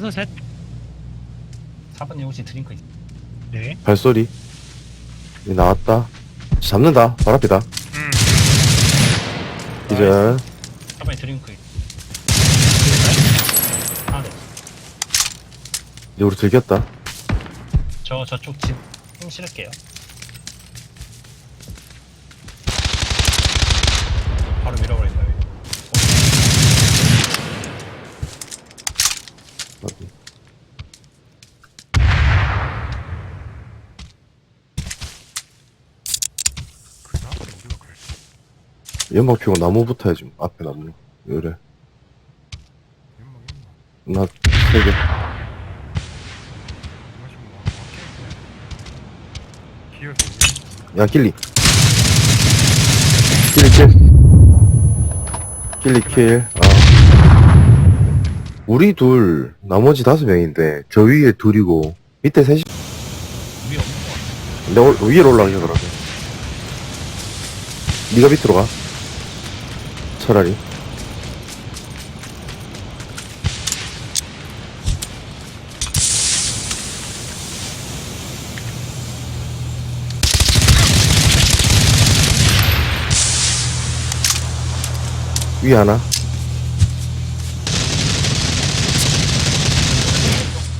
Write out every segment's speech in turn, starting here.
최소 셋. 4번님 혹시 드링크 있... 네. 발소리. 여기 나왔다. 잡는다. 발 앞이다. 음. 이제 4번님 드링크 있... 하나 더 이제 우리 들켰다. 저 저쪽 집 힘 실을게요 바로 밀어버린다 여기. 연막 피고 나무 붙어야지. 앞에 나무. 요래 나 세개. 야 길리. 길리 킬 길리 킬. 아. 우리 둘 나머지 다섯 명인데 저 위에 둘이고 밑에 셋이. 위에 내가 올- 위로 올라가자 그러면 니가 밑으로 가 차라리. 위 하나.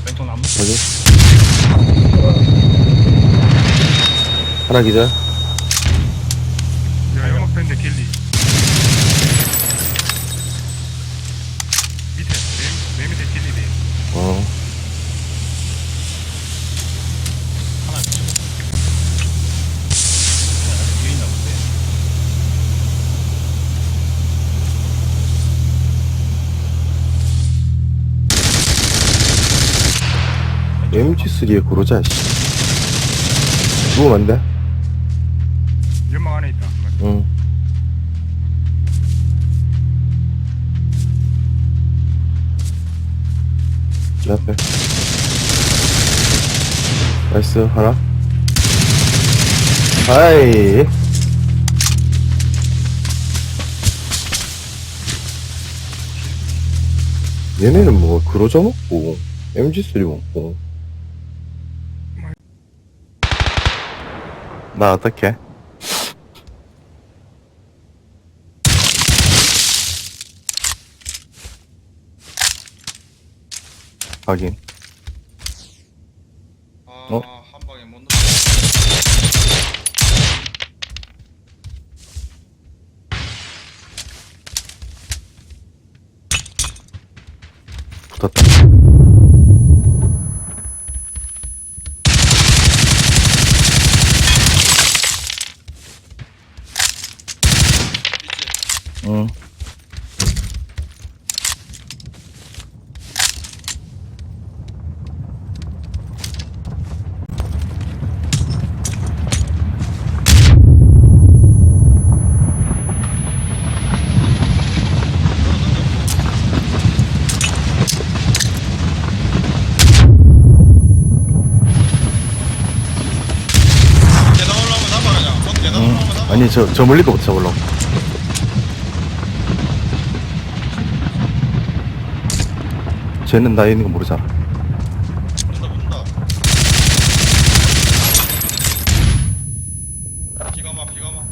왼쪽 나무 여기. 하나 기절 MG3에 고르자 씨. 누우면 안돼 연막 안에 있다. 응. 내 앞에. 나이스 하나. 아이. 얘네는 뭐 그로자 먹고 MG3 먹고 나 어떡해? 확인 아, 어? 한 방에 못 넣. 붙었다 있지. 응 계단 올라오면 잡아 그냥. 전 계단 응. 올라오면 잡 아. 아니 저, 저 멀리 거부터 잡으려고 쟤는 나 있는 거 모르잖아 붙는다 붙는다. 기가 막 기가 막.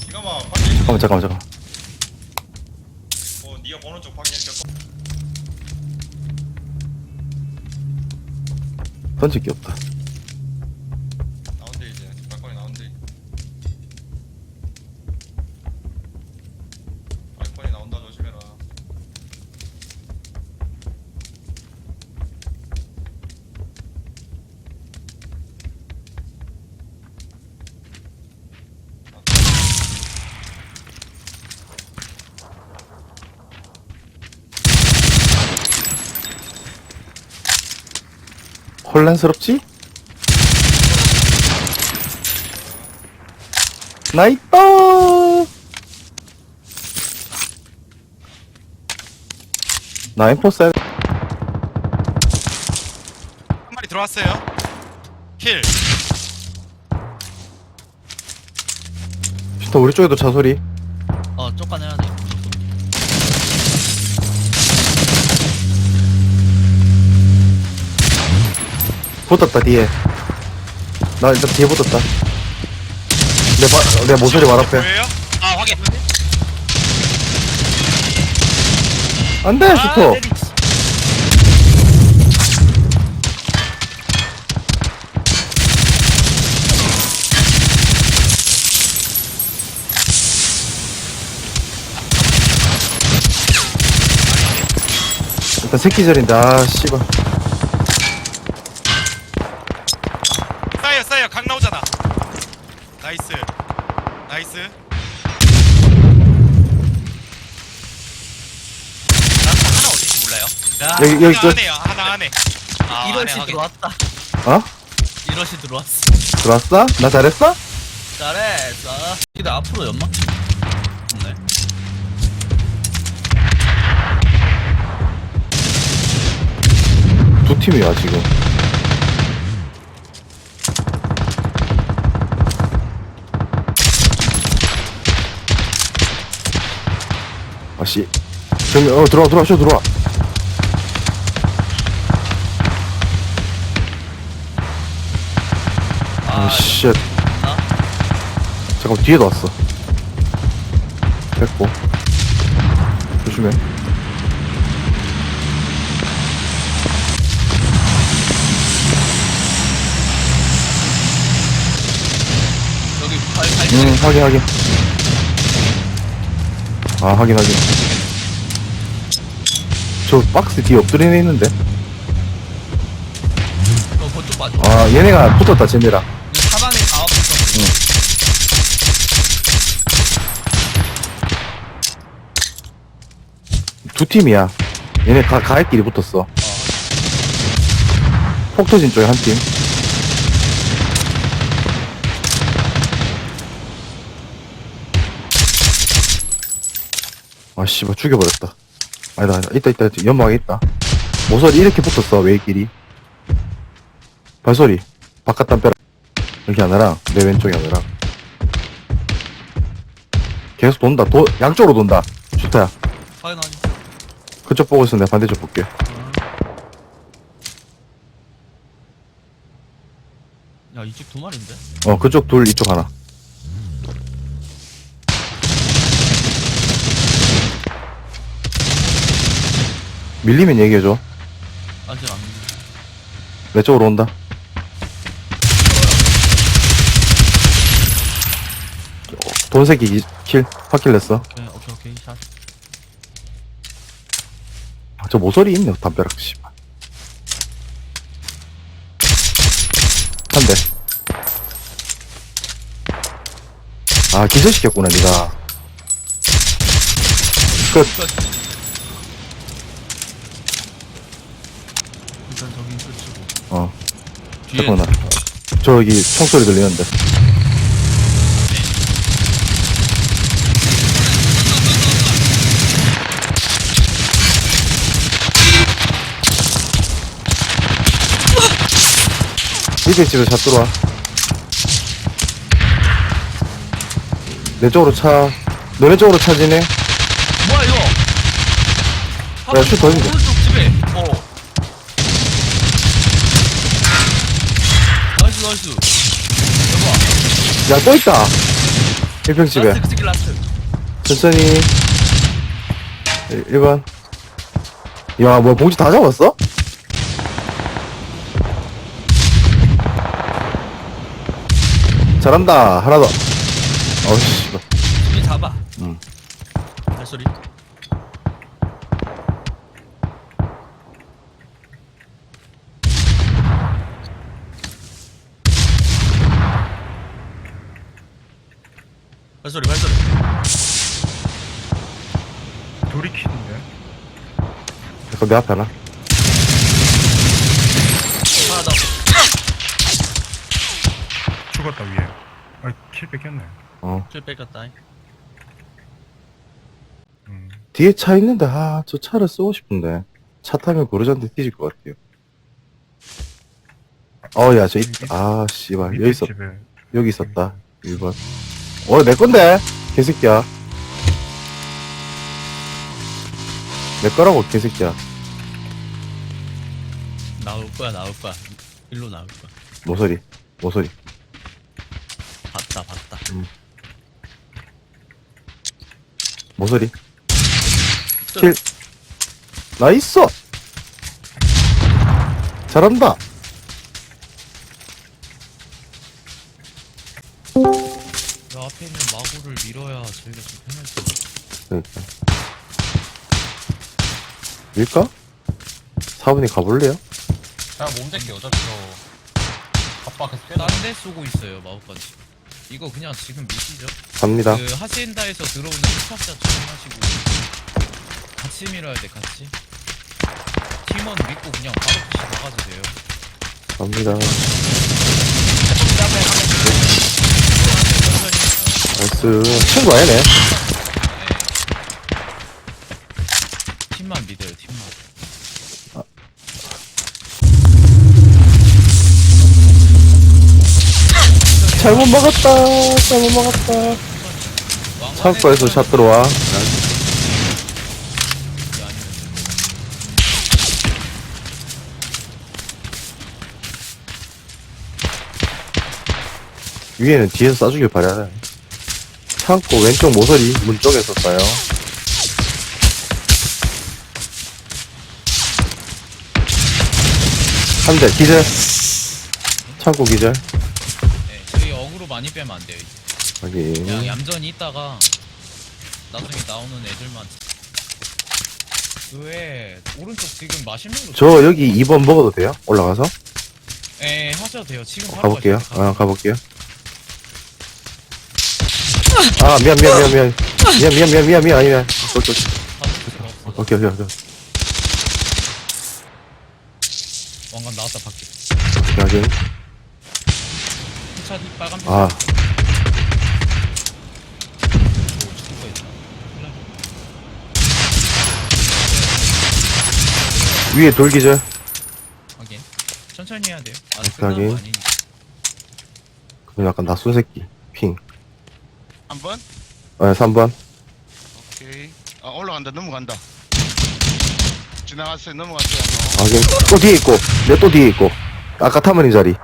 기가 막 확인. 잠깐만 잠깐만 잠깐만 어 네가 보는 쪽 확인. 몇 던질 게 없다 혼란스럽지? 나 있다 나 엠포 쌀 한 마리 들어왔어요. 킬. 슈터 우리 쪽에도 차 소리 붙었다, 뒤에. 나 일단 뒤에 붙었다. 내, 바, 내 모서리 말 앞에. 보여요? 아 확인 안 돼, 슈퍼. 일단 새끼 절인데, 아, 씨발. 여기, 여기 하나 끝. 안에요 하나 안에 아, 이러시 안에 확인. 들어왔다. 어? 이러시 들어왔어. 들어왔어? 나 잘했어? 잘했어. 근데 앞으로 연막 치. 네. 두 팀이야, 지금. 아씨. 저기, 어, 들어와, 들어와, 쇼 들어와. 아, 씨. 나? 잠깐, 뒤에도 왔어. 됐고. 조심해. 여기 발, 발, 응, 확인, 확인. 아, 확인, 확인. 저 박스 뒤에 있는데? 너 그쪽 봐줘. 아, 얘네가 붙었다, 쟤네랑. 이 사방에 다 붙어. 두 팀이야. 얘네 가, 가해끼리 붙었어. 폭 터진 쪽에 한 팀. 아, 씨발, 죽여버렸다. 아니다, 아니다. 있다, 있다, 있다. 연막에 있다. 모서리 이렇게 붙었어, 웨이끼리. 발소리. 바깥 담벼락. 여기 하나랑, 내 왼쪽에 하나랑. 계속 돈다. 도, 양쪽으로 돈다. 좋다. 확인 확인. 그쪽 보고 있어. 내가 반대쪽 볼게. 야 이쪽 두 마리인데? 어, 그쪽 둘, 이쪽 하나. 밀리면 얘기해줘. 아직 안. 내 쪽으로 온다. 돈새끼 기- 킬, 확킬 냈어. 오케이 오케이 샷. 아, 저 모서리 있네, 담벼락, 씨발. 한 대. 아, 기절시켰구나, 니가. 끝. 일단 저기 끝이고. 어, 뒤에 잠깐만. 저기 총소리 들리는데. 밑에 집에 차 들어와. 내 쪽으로 차. 너네 쪽으로 차지네? 뭐야 이거? 야, 슛 던진다. 오른쪽 집에. 어. 나이스 나이스. 여봐. 야, 또 있다! 1평 집에. 라스트 그 새끼 라스트. 천천히. 1번. 야, 뭐야, 봉지 다 잡았어? 잘한다. 하나 더. 어우, 씨발. 이 잡아. 응. 발소리. 발소리 발소리. 킬인데 잠깐 내 앞에. 하나 더. 죽었다 위에 아 킬 뺏겼네 어. 줄 뺏겼다. 음. 뒤에 차 있는데, 아, 저 차를 쓰고 싶은데. 차 타면 고르잔데 뒤질 것 같아요. 어, 야, 저 있, 아, 씨발. 밑에 여기 있었, 집에 여기 있었다. 1번. 어, 내 건데? 개새끼야. 내 거라고, 개새끼야. 나올 거야 나올 거야. 일로 나올 거야. 모서리 모서리 모서리 킬 나이스 잘한다 그 앞에 있는 마구를 밀어야 저희가 좀 편하지. 그러니까 밀까? 4분이 가볼래요? 자, 몸 댈게, 어차피 저. 아빠 계속 깨다. 쏘고 있어요 마구까지. 이거 그냥 지금 미시죠? 갑니다 그 하시엔다에서 들어오는 흡착자 조심하시고 같이 밀어야 돼 같이. 팀원 믿고 그냥 바로 푸시 나가도 돼요. 갑니다. 나이스 친구 아니네 팀만 믿어요 팀만. 잘못 막았다 잘못 막았다. 창고에서 샷 들어와. 위에는 뒤에서 쏴주길 바라네. 창고 왼쪽 모서리 문 쪽에서 쏴요. 한 대 기절. 창고 기절 많이 빼면 안 돼요. 이제. 확인. 그냥 얌전히 있다가 나중에 나오는 애들만. 그외 오른쪽 지금 마시는 거. 저 여기 2번 먹어도 돼요? 올라가서? 예, 예, 하셔도 돼요. 지금 바로 가볼게요. 가셔도 아, 가볼게요. 아, 미안, 미안, 미안, 미안. 미안, 미안, 미안, 미안, 미안. 아니, 미안. 저, 저, 저. 가실 오케이, 오케이, 오케이. 왕관 나왔다 밖에. 확인. 차 뒤 빨간 빛. 아 있다. 위에 돌 기절 확인. 천천히 해야 돼요. 아직 오케이, 끝난 거 확인. 아니니까. 그럼 약간 낯선 새끼 핑 한 번? 아, 3번 오케이. 아, 올라간다, 넘어간다. 지나갔어요, 넘어갔어요, 한 확인 또 뒤에 있고 내 또 뒤에 있고 아까 타머니 자리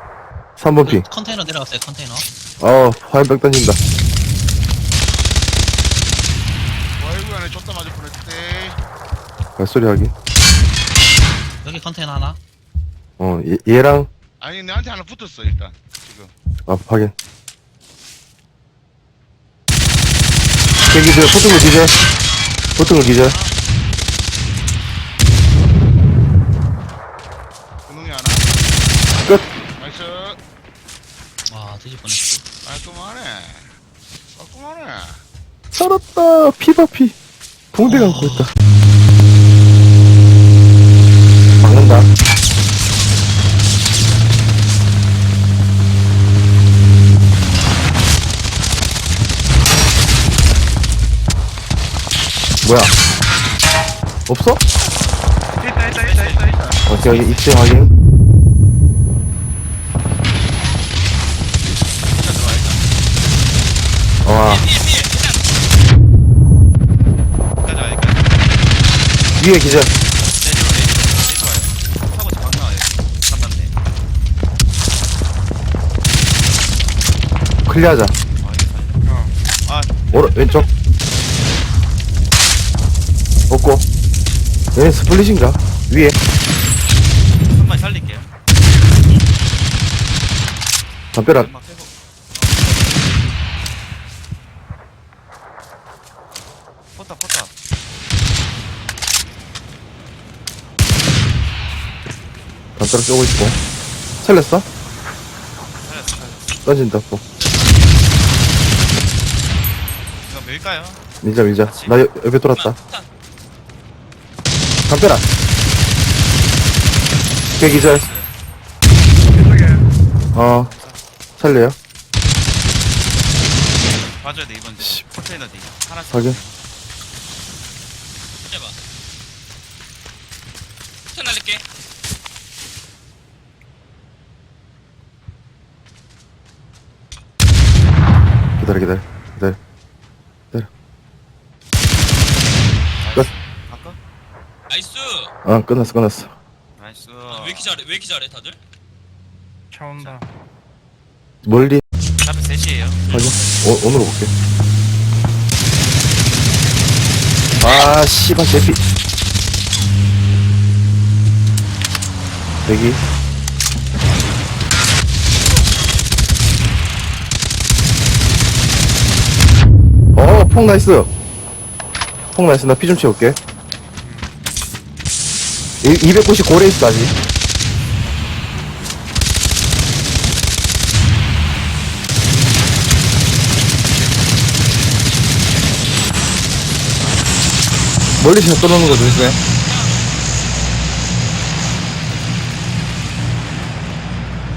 3번 핑 컨테이너 내려갔어요 컨테이너. 어, 화염병 던진다. 번. 아이고, 안에 줬다 맞을 뻔했대. 발소리 하기. 여기 컨테이너 하나. 어, 얘, 얘랑, 아니, 내한테 하나 붙었어, 일단. 지금. 아, 확인. 대기절, 포트물 기절. 포트물 기절. 분홍이 하나. 끝. 나이스. 와 뒤질 뻔했어. 깔끔하네. 깔끔하네. 살았다. 피바피. 붕대 감고 있다. 막는다. 뭐야? 없어? 있다 있다 있다 있다 있다 오케이, 여기 2층 확인. 와. 위에 기절. 클리어하자. 아 오른, 왼쪽. 없고. 얘는 스플릿인가? 위에. 한번 살릴게요. 담벼락. 막 빼고. 포타 포타. 담벼락 쏘고 있고. 살렸어? 살렸어. 살렸어. 던진다, 또. 이거 밀까요? 밀자, 밀자. 나 옆, 옆에 돌았다. 담벼락. 개기절. 이쪽에 어. 살려요? 봐줘야 돼 이번 주. 컨테이너 뒤. 하나씩. 확인. 해봐. 천 날릴게. 기다려, 기다려. 기다려. 나이스. 어, 끝났어, 끝났어. 나이스. 왜 이렇게 잘해? 왜 이렇게 잘해 다들? 차 온다. 멀리 앞에 셋이에요. 확인 오, 오늘로 볼게 아 씨발 제피 대기 폭 나이스. 폭 나이스. 나 피 좀 채울게. 이, 290 고래 있어 아직. 멀리서 떨어오는 거 조심해